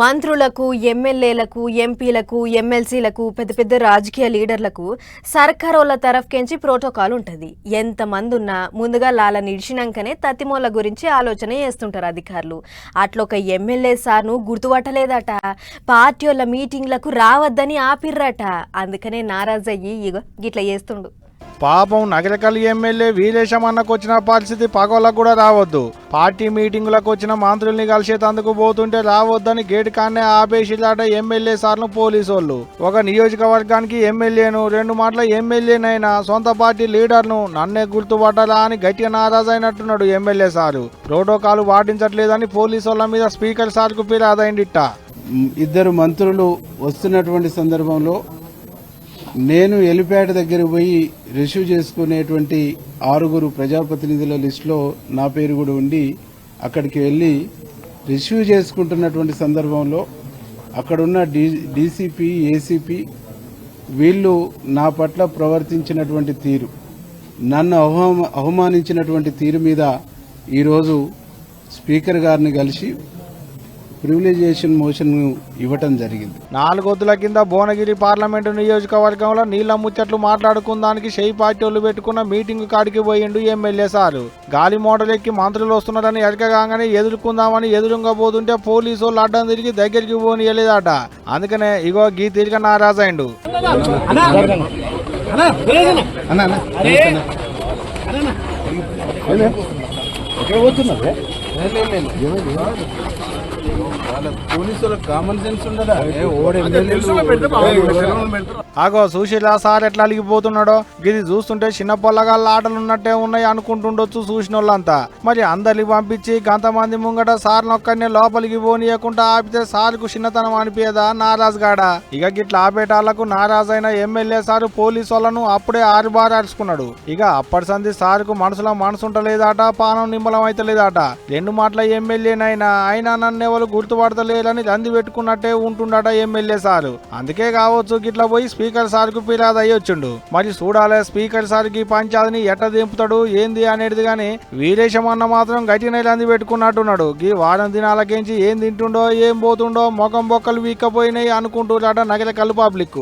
మంత్రులకు ఎమ్మెల్యేలకు ఎంపీలకు ఎమ్మెల్సీలకు పెద్ద పెద్ద రాజకీయ లీడర్లకు సర్కారోళ్ళ తరఫుకెంచి ప్రోటోకాల్ ఉంటుంది ఎంతమంది ఉన్నా ముందుగా లాల నిడిచినాకనే తతిమోల గురించి ఆలోచన చేస్తుంటారు అధికారులు. అట్లా ఒక ఎమ్మెల్యే సార్ను గుర్తుపట్టలేదట. పార్టీ వాళ్ళ మీటింగ్లకు రావద్దని ఆపిర్రట. అందుకనే నారాజయ్యి ఇగో గిట్లా చేస్తుండు. పాపం నగరకల్ ఎమ్మెల్యే వీరేశమన్నకు వచ్చిన పరిస్థితి పగోళ్ళకు కూడా రావద్దు. పార్టీ మీటింగులకు వచ్చిన మంత్రుల్ని కలిసేందుకు పోతుంటే రావద్దని గేటు కాన్నే ఆపేసిలాట ఎమ్మెల్యే సార్లు పోలీసు వాళ్ళు ఒక నియోజకవర్గానికి ఎమ్మెల్యేను రెండు మాటల ఎమ్మెల్యేనైనా సొంత పార్టీ లీడర్ను నన్నే గుర్తుపట్టాలా అని గట్టిగా నారాజైనట్టున్నాడు ఎమ్మెల్యే సారు. ప్రోటోకాల్ పాటించట్లేదని పోలీసు వాళ్ళ మీద స్పీకర్ సార్కు ఫిర్యాదైండిట్ట మ్, ఇద్దరు మంత్రులు వస్తున్నటువంటి సందర్భంలో నేను ఎలిపేట దగ్గర పోయి రిసీవ్ చేసుకునేటువంటి ఆరుగురు ప్రజాప్రతినిధుల లిస్టులో నా పేరు కూడా ఉండి అక్కడికి వెళ్ళి రిసీవ్ చేసుకుంటున్నటువంటి సందర్భంలో అక్కడున్న డీ డీసీపీ ఏసీపీ వీళ్ళు నా పట్ల ప్రవర్తించినటువంటి తీరు నన్ను అవమానించినటువంటి తీరు మీద ఈరోజు స్పీకర్ గారిని కలిసి ప్రివిలేజేషన్ మోషన్ ఇవ్వటం జరిగింది. నాలుగొద్దుల కింద భువనగిరి పార్లమెంటు నియోజకవర్గంలో నీళ్ళ ముచ్చట్లు మాట్లాడుకుందానికి షెయి పార్టీ వాళ్ళు పెట్టుకున్న మీటింగ్ కాడికి పోయిండు ఎమ్మెల్యే సారు. గాలి మోడల్ ఎక్కి మంత్రులు వస్తున్నారని ఎరకగానే ఎదుర్కొందామని ఎదురుగా పోతుంటే పోలీసు వాళ్ళు అడ్డం తిరిగి దగ్గరికి పోనీయలేదట. అందుకనే ఇగో గీ తిరిగి నారాజైండు. ఆగో సుశీల సార్ ఎట్లా అలిగిపోతున్నాడో? ఇది చూస్తుంటే చిన్న పొల్లగాళ్ళ ఆటలు ఉన్నట్టే ఉన్నాయి అనుకుంటుండొచ్చు చూసిన వాళ్ళంతా మరి అందరికి పంపించి గంతమంది ముంగట సార్ ఒక్కడినే లోపలికి పోనీయకుండా ఆపితే సార్కు చిన్నతనం అనిపించదా నారాజ్ గాడ? ఇక గిట్ల ఆపేటాళ్ళకు నారాజ్ అయిన ఎమ్మెల్యే సారు పోలీసు వాళ్ళను అప్పుడే ఆరుబారు అరుచుకున్నాడు ఇక అప్పటి సంది సార్కు మనసులో మనసు ఉంటలేదట పానం నిమ్మలం అయితలేదట రెండు మాటల ఎమ్మెల్యేనైనా అయినా నన్ను ఎవరు కనబడతలేదని దంది పెట్టుకున్నట్టే ఉంటుండట ఎమ్మెల్యే సారు. అందుకే కావచ్చు గిట్లా పోయి స్పీకర్ సార్కు ఫిర్యాదు అయ్యొచ్చుండు. మరి చూడాలే స్పీకర్ సార్కి పంచాయతీని ఎట్ట దింపుతాడు ఏంది అనేది గాని వీరేశం అన్న మాత్రం గట్టిన అంది పెట్టుకున్నట్టున్నాడు. గీ వారం దినాలకేంచి ఏం తింటుండో ఏం పోతుండో మొఖం బొక్కలు వీక్కపోయినాయి అనుకుంటున్నాడ నగల కలు పబ్లిక్